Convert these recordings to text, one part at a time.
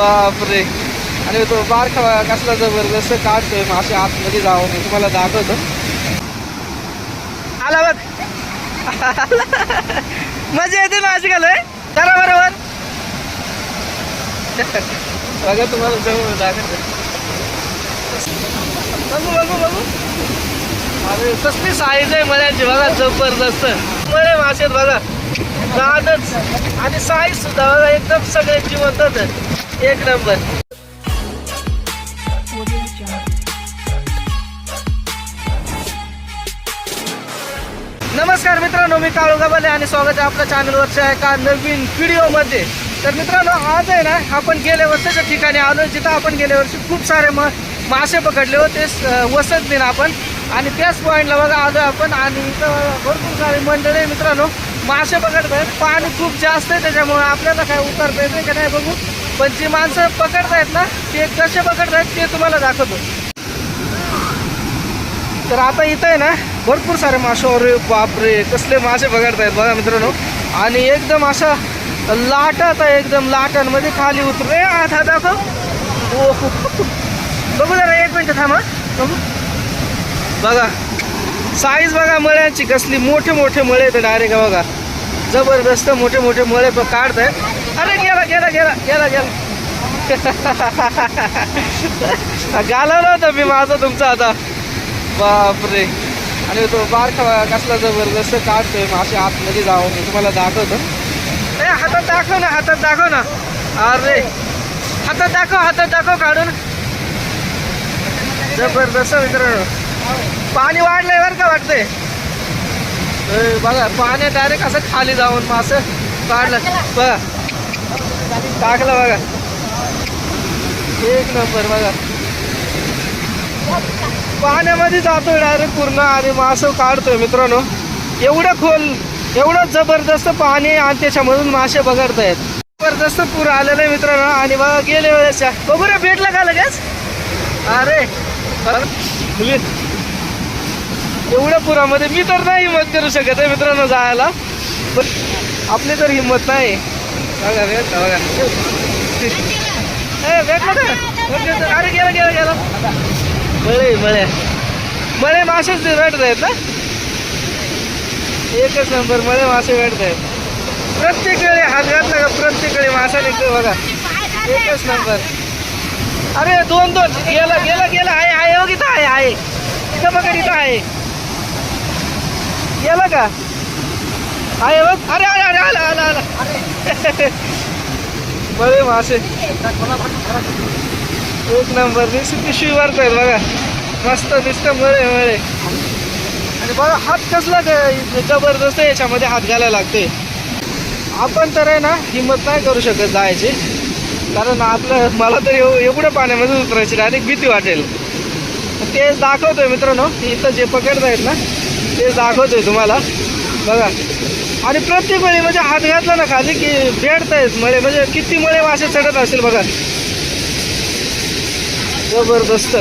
बापरे. आणि तो बारखा कसला जबरदस्त काढतोय मासे आतमध्ये जाऊन मी तुम्हाला दाखवतो. आला बघ. मजा येते मासे घालोय करा बरोबर. बघा तुम्हाला जवळ दाखवतो. बघू बघू बघू. अरे कसली साईज आहे मऱ्याची बघा जबरदस्त. मरे मासे बघा. दादच. आणि साईज सुद्धा बघा एकदम सगळे जिवंतच एक नंबर. नमस्कार मित्रांनो मी काळू आणि स्वागत आहे आपल्या चॅनलवरच्या एका नवीन व्हिडिओमध्ये तर मित्रांनो आज आहे ना आपण गेल्या वर्षाच्या ठिकाणी आलो जिथं आपण गेल्या वर्षी खूप सारे म मासे पकडले होते वसत दिन आपण. आणि त्याच पॉईंटला बघा आलो आपण आणि इथं भरपूर सारे मंडळी आहे मित्रांनो मासे पकडत आहेत पाणी खूप जास्त आहे त्याच्यामुळे आपल्याला काय उतरता येते का नाही बघू. पण जी माणसं पकडतायत ना ते कसे पकडतायत ते तुम्हाला दाखवतो. तर आता इथं आहे ना भरपूर सारे मासे अरे बापरे कसले मासे पकडतायत बघा मित्रांनो. आणि एकदम असं लाटत आहे एकदम लाटांमध्ये खाली उतरू ए आता दाखव. ओ हो, हो, हो. बघू जरा एक मिनटं थांबा. बघा. साईज बघा मळ्यांची कसली. मोठे मोठे मळे आहेत डायरेक्ट बघा. जबरदस्त मोठे मोठे मळे काढत आहे अरे गेला गेला गेला गेला. गेला घालवलं होतं मी माझं तुमचं आता. बापरे. आणि तो बारखा कसला जबरदस्त काढतोय मासे आतमध्ये जाऊन मी तुम्हाला दाखवतो. ए हातात दाखव ना हातात दाखव ना. अरे. हातात दाखव हातात दाखव काढून. जबरदस्त मित्रांनो. पाणी वाढलंय बरं का वाटतंय? बघा पाणी डायरेक्ट असं खाली जाऊन मासं काढलं. बघा. टाकलं बघा. एक नंबर बघा. पाण्यामध्ये जातोय डायरेक्ट पूर्ण आणि मासं काढतोय मित्रांनो. एवढं खोल एवढं जबरदस्त पाणी आणि त्याच्यामधून मासे बघडतायत जबरदस्त पूर आलेलं आहे मित्रांनो आणि बघा गेले वेळेसच्या बघू रे भेटलं का लगेच? अरे. एवढ्या पुरामध्ये मी तर नाही हिंमत करू शकत आहे मित्रांनो जायला. पण आपली तर हिंमत नाही. बघा भेटला बघा. ए भेटला का अरे गेला गेला गेला. मळे बळे मळे मासेच भेटत आहेत ना? एकच नंबर मळे मासे भेटत आहेत प्रत्येक वेळी हात घातला का प्रत्येक वेळी मासा निघतो बघा. एकच नंबर. अरे दोन दोन. गेला गेला गेला. आहे आहे बघ इथं आहे आहे. इथं बघा इथं आहे. गेला का? आहे बघ. अरे अरे अरे आला आला आला. बरे मासे. एक नंबर. नुसती पिशवी भरतायत बघा. मस्त दिसतं मळे मळे आणि बघा हात कसला जबरदस्त याच्यामध्ये हात घालायला लागते आपण तर आहे ना हिंमत नाही करू शकत जायची. कारण आपलं मला तर एव एवढं पाण्यामध्ये उतरायची डायरेक्ट भीती वाटेल. तेच दाखवतोय मित्रांनो. इथं जे पकडतायत ना तेच दाखवतोय तुम्हाला. बघा. आणि प्रत्येक वेळी म्हणजे हात घातला ना खाली की भेटतायत मळे म्हणजे किती मळे मासे चढत असेल बघा. जबरदस्त.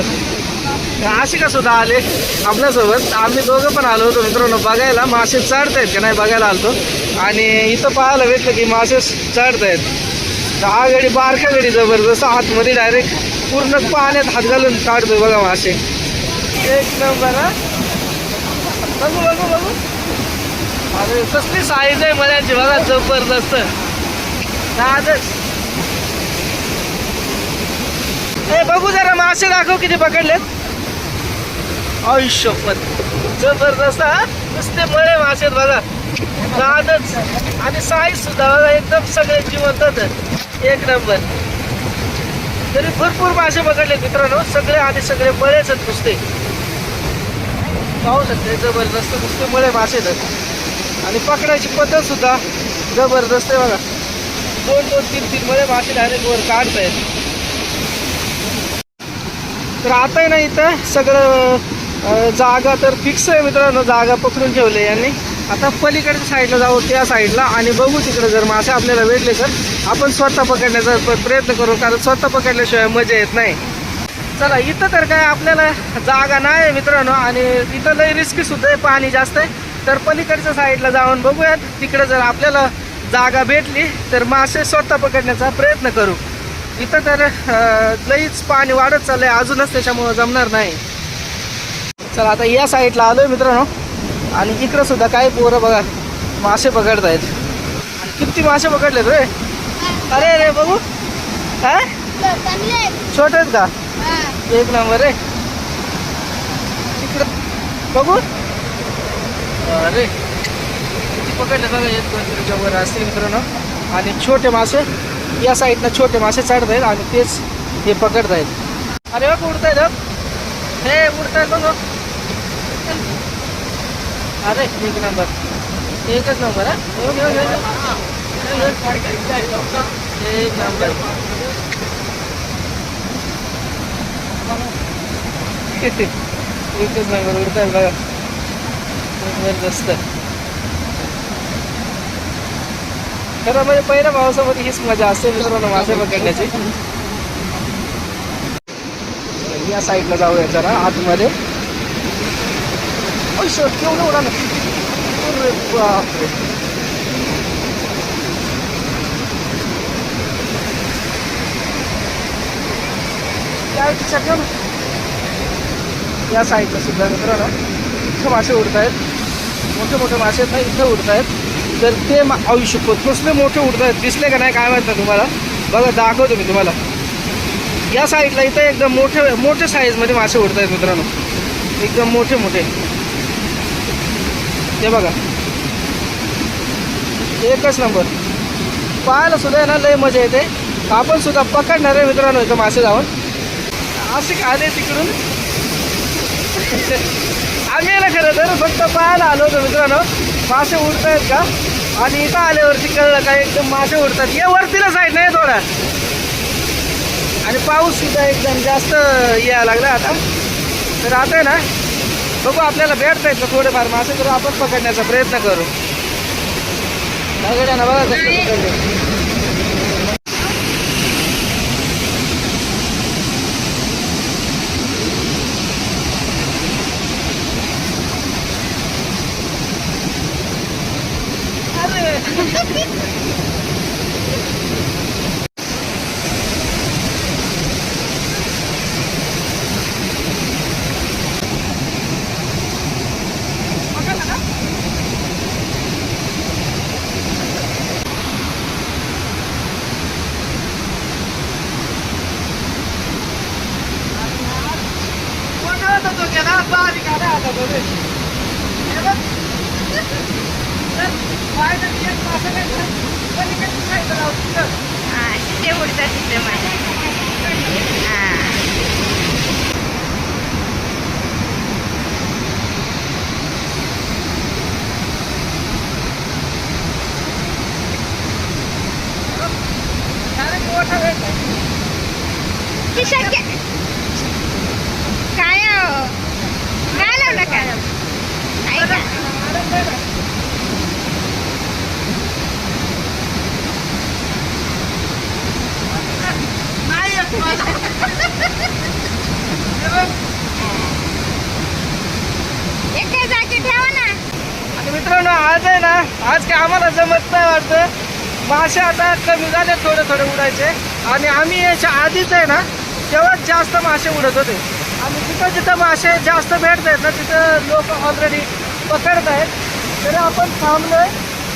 आशिका सुद्धा आले? आपल्यासोबत. आम्ही दोघं पण आलो होतो मित्रांनो बघायला. मासे चढतायत का नाही बघायला आलतो. आणि इथं पाहायला भेटलं की मासे चढतायत. आहेत हा गडी बारका गडी जबरदस्त. आतमध्ये डायरेक्ट पूर्ण पाण्यात हात घालून काढतोय बघा मासे. एक नंबर बघू बघू बघू. अरे कसली साईज आहे मला बघा जबरदस्त. दादच ए बघू जरा मासे दाखव किती पकडलेत. आयुष्यपत जबरदस्त हा? नुसते मळे मासे आहेत बघा. दादच आणि साईज सुद्धा बघा एकदम सगळे जिवंत एक नंबर तरी भरपूर मासे पकडले मित्रांनो. सगळे आणि सगळे मळेच आहेत नुसते. पाहू शकते जबरदस्त नुसते मळे मासे आहेत. आणि पकडायची पद्धत सुद्धा जबरदस्त आहे बघा. दोन दोन तीन तीन मध्ये मासे डायरेक्ट वर काढतायत. तर आता आहे ना इथं सगळं जागा तर फिक्स आहे मित्रांनो जागा पकडून ठेवले यांनी. आता पलीकडच्या साईडला जाऊ त्या साईडला आणि बघू तिकडे जर मासे आपल्याला भेटले तर. आपण स्वतः पकडण्याचा प्रयत्न करू कारण स्वतः पकडल्याशिवाय मजा येत नाही. चला इथं तर काय आपल्याला जागा नाही आहे मित्रांनो आणि इथं लई रिस्की सुद्धा आहे पाणी जास्त आहे. तर पलीकडच्या साईडला जाऊन बघूयात. तिकडे जर आपल्याला जागा भेटली तर मासे स्वतः पकडण्याचा प्रयत्न करू. इथं तर लईच पाणी वाढत चाललंय. अजूनच त्याच्यामुळं जमणार नाही. चला आता या साईडला आलोय मित्रांनो. आणि इकडं सुद्धा काही पोरं बघा मासे पकडतायत. आणि किती मासे पकडलेत रे अरे अरे बघू. काय छोटे आहेत का? एक नंबर आहे. इकडं बघू. अरे किती पकडले बघा एक दोन किलोच्या वर असतील मित्रांनो. आणि छोटे मासे या साईडनं छोटे मासे चढत आहेत आणि तेच हे पकडत आहेत. अरे बघ उडत आहेत हे उडत आहेत बघ. अरे एक नंबर. एकच नंबर हा? हो, एक नंबर. एकच नंबर उडत आहेत बघा. जबरदस्त खरं म्हणजे पहिल्या पावसामध्ये हीच मजा असते मित्रांनो मासे पकडण्याची या साईडला जाऊया जरा आतमध्ये. केवढं उडा अरे बापरे. ना. या साईडला सुद्धा मित्रांनो इथं मासे उडत आहेत मोठे मोठे मासे आहेत ना इथं उडत आहेत तर ते मा आयुष्य कसले मोठे उडत आहेत दिसले का नाही काय माहीत नाही तुम्हाला? बघा दाखवतो मी तुम्हाला. या साईडला इथं एकदम मोठे मोठे साईजमध्ये मासे उडत आहेत मित्रांनो. एकदम मोठे मोठे. ते बघा. एकच नंबर. पाहायला सुद्धा आहे ना लय मजा येते. आपण सुद्धा पकडणार आहे मित्रांनो इथं मासे जाऊन. असे आले तिकडून. आम्ही ना खरं तर फक्त पाहायला आलो होतो मित्रांनो. मासे उडत आहेत का? आणि इथं आल्यावरती कळलं का एकदम मासे उडतात. ये वरतीला साईड नाही थोडा? आणि पाऊस सुद्धा एकदम जास्त यायला लागला आता. तर आता आहे ना बघू आपल्याला भेटत आहेत ना थोडेफार मासे तर आपण पकडण्याचा प्रयत्न करू. दगड्यानं बघा कसं पकडले. मोठा होता तो गेला बारीक आला आता तो रे. हे बघ. तर पायानं एक मासा काय झाला? पलीकडची side ला तिथं. हा तिथे उडतात तिथे मासे हा मोठा भेटला. शक्य काय हो? काय लावलं काय ऐका नाही येत मासा. हे बघ. एका जागी ठेवा ना आणि मित्रांनो आज आहे ना आज काय आम्हाला जमत नाही वाटतं. मासे आता कमी झाले थोडे थोडे उडायचे. आणि आम्ही याच्या आधीच आहे ना तेव्हाच जास्त मासे उडत होते. आणि जिथं जिथं मासे जास्त भेटत आहेत ना तिथं लोक ऑलरेडी पकडत आहेत. तरी आपण थांबलोय.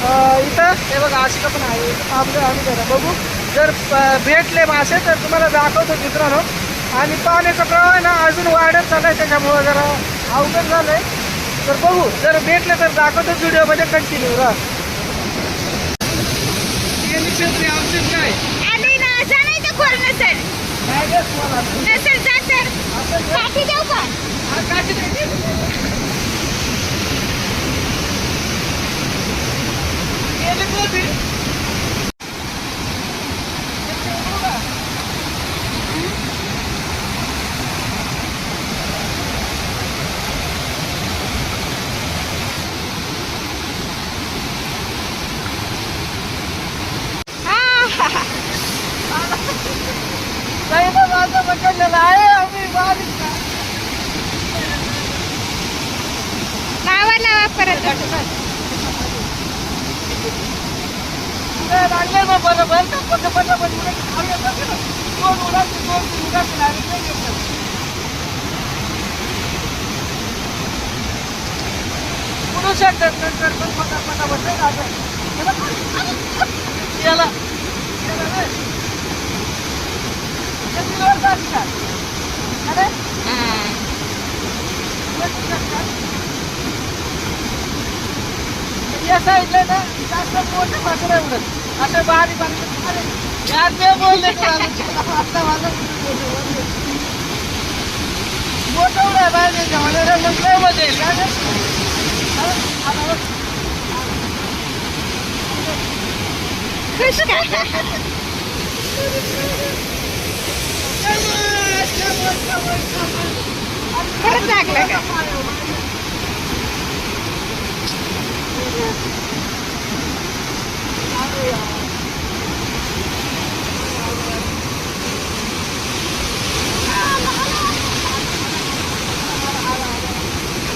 आहे इथं. हे बघा आशिका पण आहे. इथं थांबलोय आम्ही जरा. बघू. जर प- भेटले मासे तर तुम्हाला दाखवतो मित्रांनो. आणि पाण्याचा प्रवाह आहे ना अजून वाढत चाललाय. त्याच्यामुळं जरा अवघड झालं आहे तर बघू जर भेटले तर दाखवतो व्हिडिओमध्ये कंटिन्यू राहा काय नाही. तर खोल नसेल? नसेल? काठी देऊ का? काठी द्यायची? गेली कोणती? हा नाही ना, माझं पकडलेलं आहे आम्ही बारीक का? लावा लावा परत तुला लागलंय ना बरोबर का? पट- पट- पट- पट- आम्ही ना. पुढू शकतात नंतर पण पटा पटापट नाही का असं. याला याला रे. शेतीवर जाती का? अरे, या साईडला ना जास्त मोठे मासे नाही असे बारीक बारीक अरे यार ते बोलले पाहिजे म्हणजे, काय खरंच का?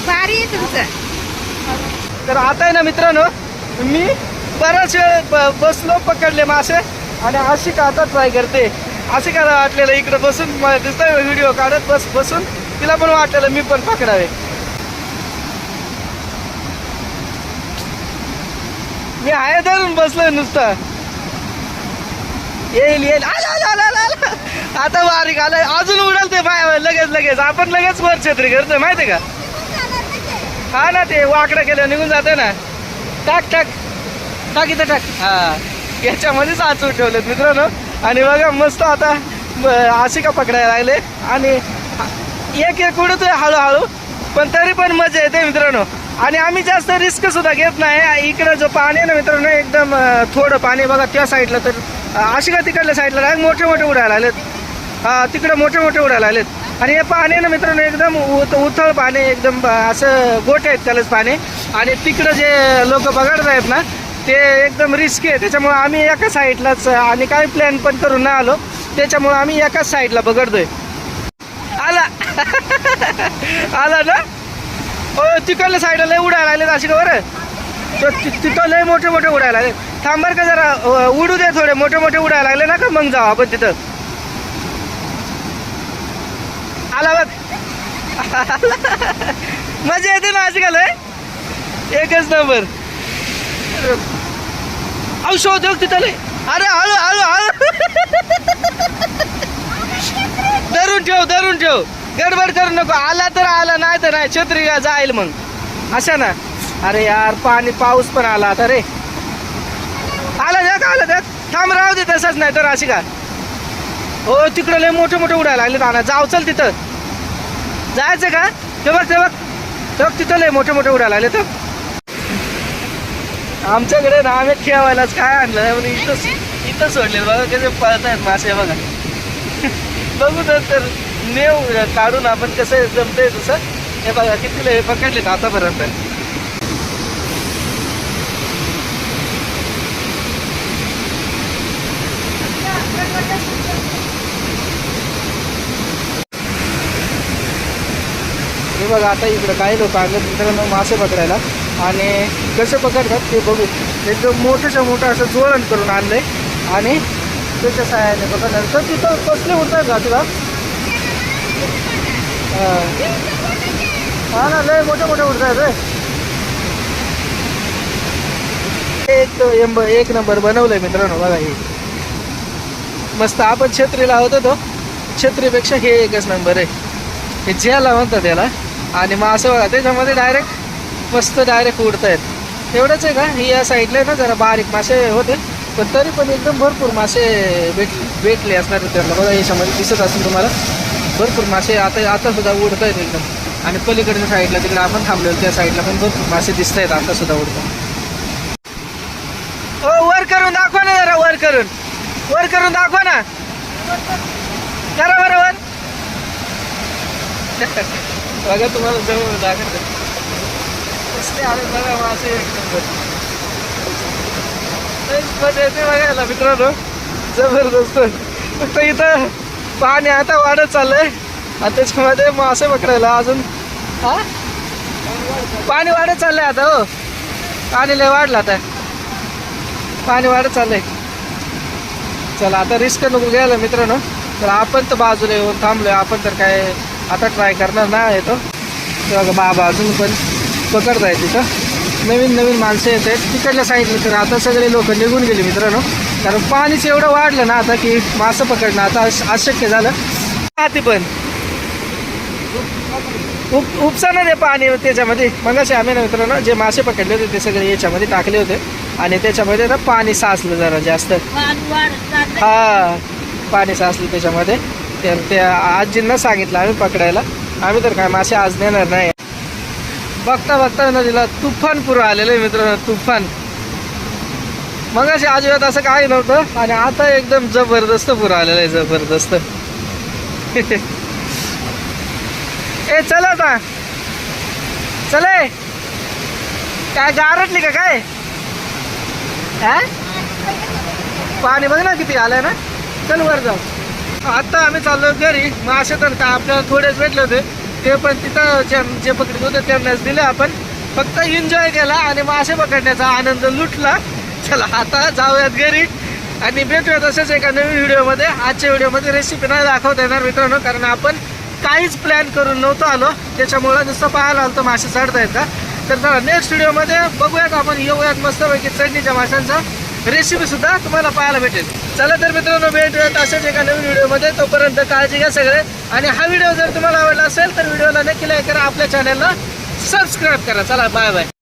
भारी आहे तुमचं. तर आता आहे ना मित्रांनो मी बराच वेळ बसलो पकडले मासे आणि अशी का आता ट्राय करते. असे का वाटलेलं इकडं बसून मला दिसतंय व्हिडिओ काढत बस बसून. तिला पण वाटलेलं मी पण पकडावे. मी आहे धरून बसलोय नुसतं. येईल येईल. आला आला आला आला, आता बारीक आलं. अजून उडाल ते बाय लगेच लगेच. आपण लगेच वर छत्री करतोय माहितीये का? हा ना ते वाकडं केलं निघून जाते ना. टाक टाक. टाक इथं टाक. हा. याच्यामध्येच आचून ठेवलेत मित्रांनो. आणि बघा मस्त आता अशी का पकडायला लागले. आणि एक एक उडतोय हळूहळू. पण तरी पण मजा येते मित्रांनो. आणि आम्ही जास्त रिस्क सुद्धा घेत नाही. इकडं जो पाणी आहे ना मित्रांनो एकदम थोडं पाणी बघा त्या साईडला तर अशी का तिकडल्या साईडला डायरेक्ट मोठे मोठे उडायला आलेत हा तिकडे मोठे मोठे उडायला आलेत आणि हे पाणी आहे ना मित्रांनो एकदम उत उथळ पाणी एकदम असं गोटे आहेत त्यालाच पाणी. आणि तिकडं जे लोक बघत आहेत ना ते एकदम रिस्की आहे. त्याच्यामुळं आम्ही एका साईडलाच आणि काही प्लॅन पण करून नाही आलो. त्याच्यामुळं आम्ही एकाच साईडला बघडतोय आला. आला ना? हो तिकडल्या साईडला लय उडायला लागले अशी का बरं? तिथं लय मोठे मोठे उडायला लागले थांब का जरा उडू दे थोडे मोठे मोठे उडायला लागले ना का मग जाऊ आपण तिथं? आला बघ. मजा येते ना अशी लय? एकच नंबर औषध योग तिथं लय. अरे हळू हळू हळू. धरून ठेव धरून ठेव. गडबड करू नको. आला तर आला नाही तर नाही. छत्री जाईल मग. अशा ना? अरे यार पाणी पाऊस पण आला आता रे. आला का आला द्या थांब राहू दे तसंच नाही तर अशी का? हो तिकडं लय मोठे मोठे उडायला लागले ना जाऊ चल तिथं. जायचं का? ते बघ ते बघ. ते बघ तिथं लय मोठे मोठे उडायला लागले तर आमच्याकडे ना आम्ही खेळायलाच काय आणलं म्हणजे इथंच इथं सोडले बघा कसे पळत आहेत मासे बघा. बघू तर नेव काढून आपण कसं जमतंय तसं हे बघा किती हे पकडलेत आतापर्यंत. हे बघा आता इकडं काही लोक आणले मित्रांनो मासे पकडायला. आणि कसे पकडतात ते बघू एकदम मोठंच्या मोठं असं जोडण करून आणलंय. आणि त्याच्या सहाय्याने पकडलं. तर तिथं कसले होतं का तुला? हा ना लय मोठे मोठे उडतात रे एक एंब एक नंबर बनवलंय मित्रांनो बघा हे. मस्त आपण छत्री लावत होतो छत्रीपेक्षा हे एकच नंबर आहे. हे ज्याला म्हणतात त्याला. आणि मग असं बघा त्याच्यामध्ये डायरेक्ट मस्त डायरेक्ट उडतायत एवढंच आहे का? ही या साईडला आहे ना जरा बारीक मासे होते. पण तरी पण एकदम भरपूर मासे भेट भेटले असणार त्यांना बघा याच्यामध्ये दिसत असेल तुम्हाला. भरपूर मासे आता आता सुद्धा उडत आहेत एकदम. आणि पलीकडच्या साईडला तिकडे आपण थांबलेलो त्या साईडला पण भरपूर मासे दिसत आहेत आता सुद्धा उडतात हो वर करून दाखवा ना जरा वर करून. वर करून दाखवा ना. करा बरं वर. बघा तुम्हाला जवळ दाखवतो. कसले आले बघा मासे. एकदम मजा येते बघायला मित्रांनो. जबरदस्त. फक्त इथं पाणी आता वाढत चाललंय. आणि त्याच्यामध्ये मासे पकडायला अजून. हा? पाणी वाढत चाललंय आता हो. पाणी लय वाढलं आता. पाणी वाढत चाललंय. चला आता रिस्क नको घ्यायला मित्रांनो. तर आपण तर बाजूला येऊन थांबलोय. आपण तर काय आता ट्राय करणार नाही येतो ते. बघा बाबा अजून पण पकडताय तिथं नवीन नवीन माणसं येत आहेत. तिकडल्या सांगितलं तर आता सगळे लोक निघून गेले मित्रांनो. कारण पाणीच एवढं वाढलं ना आता की मासं पकडणं आता अश- अशक्य झालं. हाती पण. उप उपसा ना ते पाणी त्याच्यामध्ये. मग असे आम्ही ना मित्रांनो जे मासे पकडले होते ते सगळे याच्यामध्ये टाकले होते. आणि त्याच्यामध्ये ना पाणी साचलं जरा जास्त. हा पाणी साचलं त्याच्यामध्ये. तर त्या आजींना सांगितलं आम्ही पकडायला. आम्ही तर काय मासे आज नेणार नाही. बघता बघता नदीला तुफान पूर आलेलं आहे मित्रांनो तुफान. मग अशी अजिबात असं काही नव्हतं आणि आता एकदम जबरदस्त पूर आलेला आहे जबरदस्त. ए चल आता. चले काय गारटली का काय? पाणी बघ ना किती आलंय ना. चल वर जाऊ. आता आम्ही चाललो घरी. मासे तर का आपल्याला थोडेच भेटले होते. ते पण तिथं जे जे पकडत होते त्यांनाच दिले आपण. फक्त एन्जॉय केला आणि मासे पकडण्याचा आनंद लुटला. चला आता जाऊयात घरी. आणि भेटूया तसेच एका नवीन व्हिडिओमध्ये. आजच्या व्हिडिओमध्ये रेसिपी नाही दाखवता येणार मित्रांनो कारण आपण काहीच प्लॅन करून नव्हतो आलो. त्याच्यामुळं नुसतं पाहायला आलो तर मासे चढता येतात तर चला नेक्स्ट व्हिडिओमध्ये बघूयात आपण. येऊयात मस्तपैकी चढणीच्या माशांचा रेसिपीसुद्धा तुम्हाला पाहायला भेटेल. चला तर मित्रांनो भेटूयात असेच एका नवीन व्हिडिओमध्ये. तोपर्यंत काळजी घ्या सगळे. आणि हा व्हिडिओ जर तुम्हाला आवडला असेल तर व्हिडिओला नक्की लाईक करा. आपल्या चॅनलला सबस्क्राईब करा. चला बाय बाय